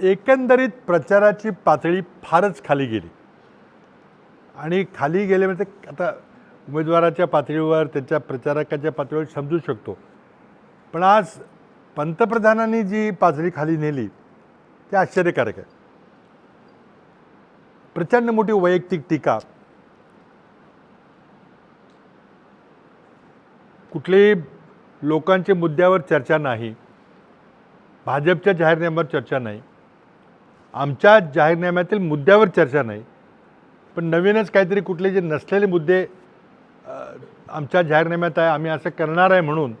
एकंदरीत प्रचाराची पातळी फारच खाली गेली. आणि खाली गेले म्हणजे आता उमेदवाराच्या पातळीवर त्याच्या प्रचारकाच्या पातळीवर समजू शकतो. पण आज पंतप्रधानांनी जी पातळी खाली नेली ते आश्चर्यकारक आहे. प्रचंड मोठी वैयक्तिक टीका. कुठलेही लोकांच्या मुद्द्यावर चर्चा नाही. भाजपच्या जाहीरनाम्यावर चर्चा नाही. आमच्या जाहीरनाम्यातील मुद्द्यावर चर्चा नाही पण नवीनच काहीतरी कुठले जे नसलेले मुद्दे आमच्या जाहीरनाम्यात आहे आम्ही असं करणार आहे म्हणून.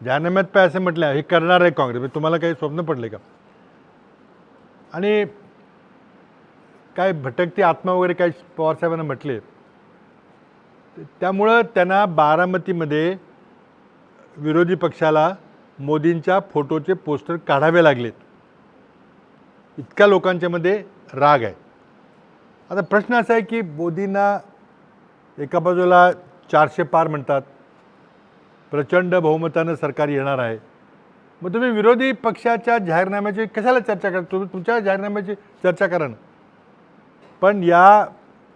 जाहीरनाम्यात काय असं म्हटलं आहे हे करणार आहे काँग्रेस. म्हणजे तुम्हाला काही स्वप्न पडले का? आणि काय भटकती आत्मा वगैरे काही पवारसाहेबांना म्हटले. त्यामुळं त्यांना बारामतीमध्ये विरोधी पक्षाला मोदींच्या फोटोचे पोस्टर काढावे लागलेत. इतक्या लोकांच्यामध्ये राग आहे. आता प्रश्न असा आहे की मोदींना एका बाजूला चारशे पार म्हणतात प्रचंड बहुमतानं सरकार येणार आहे. मग तुम्ही विरोधी पक्षाच्या जाहीरनाम्याची कशाला चर्चा करा तुम्ही तुमच्या जाहीरनाम्याची चर्चा करा ना. पण या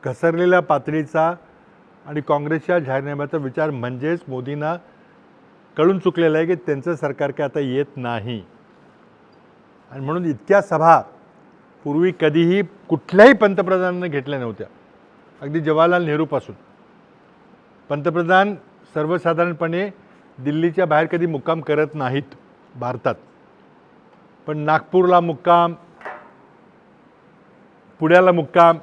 घसरलेल्या पातळीचा आणि काँग्रेसच्या जाहीरनाम्याचा विचार म्हणजेच मोदींना कळून चुकलेला आहे की त्यांचं सरकार काय आता येत नाही. आणि म्हणून इतक्या सभा पूर्वी कधीही कुठल्याही पंतप्रधानांना घेतल्या नव्हत्या. अगदी जवाहरलाल नेहरूपासून पंतप्रधान सर्वसाधारणपणे दिल्लीच्या बाहेर कधी मुक्काम करत नाहीत भारतात. पण नागपूरला मुक्काम पुण्याला मुक्काम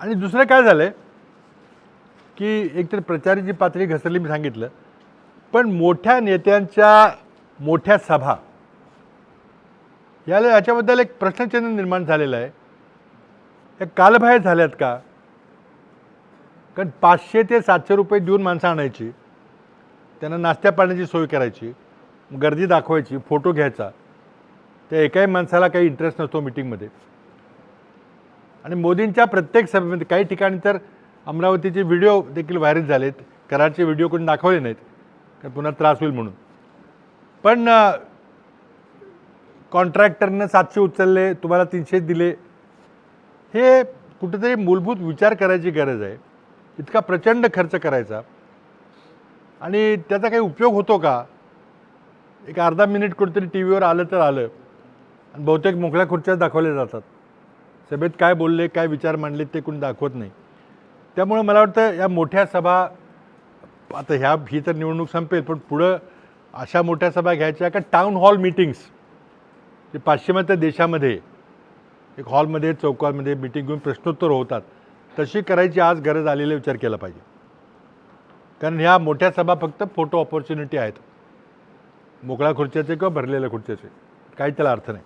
आणि दुसरं काय झालं आहे की एकतर प्रचाराची पातळी घसरली मी सांगितलं. पण मोठ्या नेत्यांच्या मोठ्या सभा. याला याच्याबद्दल एक प्रश्नचिन्ह निर्माण झालेलं आहे. या कालबाह्य झाल्यात का? कारण पाचशे ते सातशे रुपये देऊन माणसं आणायची. त्यांना नाश्त्या पाण्याची सोय करायची. गर्दी दाखवायची फोटो घ्यायचा. त्या एकाही माणसाला काही इंटरेस्ट नसतो मिटिंगमध्ये आणि मोदींच्या प्रत्येक सभेमध्ये काही ठिकाणी तर अमरावतीचे व्हिडिओ देखील व्हायरल झालेत. कराडचे व्हिडिओ कोणी दाखवले नाहीत. कारण पुन्हा त्रास होईल म्हणून. पण कॉन्ट्रॅक्टरनं सातशे उचलले तुम्हाला तीनशे दिले. हे कुठेतरी मूलभूत विचार करायची गरज आहे. इतका प्रचंड खर्च करायचा. आणि त्याचा काही उपयोग होतो का? एक अर्धा मिनिट कुठेतरी टी व्हीवर आलं तर आलं. आणि बहुतेक मोकळ्या खुर्च्याच दाखवल्या जातात. सभेत काय बोलले काय विचार मांडले ते कोणी दाखवत नाही. त्यामुळं मला वाटतं या मोठ्या सभा आता ह्या ही तर निवडणूक संपेल पण पुढं अशा मोठ्या सभा घ्यायच्या का टाऊन हॉल मीटिंग्स जे पाश्चिमात्य देशामध्ये एक हॉलमध्ये चौकामध्ये मिटिंग घेऊन प्रश्नोत्तर होतात तशी करायची आज गरज आलेला विचार केला पाहिजे. कारण ह्या मोठ्या सभा फक्त फोटो ऑपॉर्च्युनिटी आहेत. मोकळ्या खुर्च्याचे किंवा भरलेल्या खुर्च्याचे. काही त्याला अर्थ नाही.